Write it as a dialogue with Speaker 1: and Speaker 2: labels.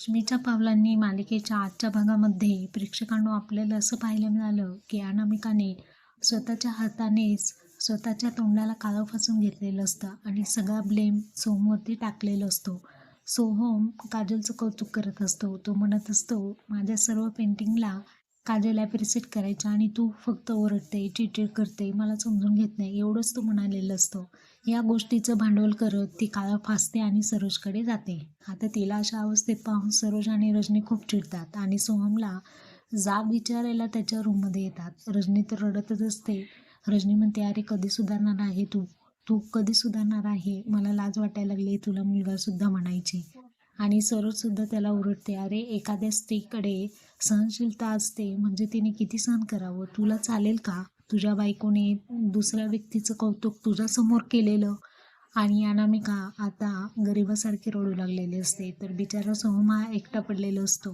Speaker 1: लक्ष्मीच्या पावलांनी मालिकेच्या आजच्या भागामध्ये प्रेक्षकांनो आपल्याला असं पाहायला मिळालं की अनामिकाने स्वतःच्या हातानेच स्वतःच्या तोंडाला काळं फासून घेतलेलं असतं आणि सगळा ब्लेम सोमवरती टाकलेला असतो. सोहम काजलचं कौतुक करत असतो. तो म्हणत असतो माझ्या सर्व पेंटिंगला काजल ॲप्रिसिएट करायचा आणि तू फक्त ओरडते चिडचिड करते मला समजून घेत नाही एवढंच तू म्हणालेलं असतं. या गोष्टीचं भांडवल करत ती काळा फासते आणि सरोजकडे जाते. आता तिला अशा अवस्थेत पाहून सरोज आणि रजनी खूप चिडतात आणि सोहमला जाब विचारायला त्याच्या रूममध्ये येतात. रजनी तर रडतच असते. रजनी म्हणते अरे कधी सुधारणार आहे तू? तू कधी सुधारणार आहे? मला लाज वाटायला लागली तुला मुलगासुद्धा म्हणायची. आणि सरोजसुद्धा त्याला ओरडते अरे एखाद्या स्त्रीकडे सहनशीलता असते म्हणजे तिने किती सहन करावं? तुला चालेल का? तुझ्या बायकोने दुसऱ्या व्यक्तीचं कौतुक तुझ्यासमोर केलेलं आणि अनामिका आता गरिबासारखी रडू लागलेली असते. तर बिचारा सोहमा एकटा पडलेला असतो.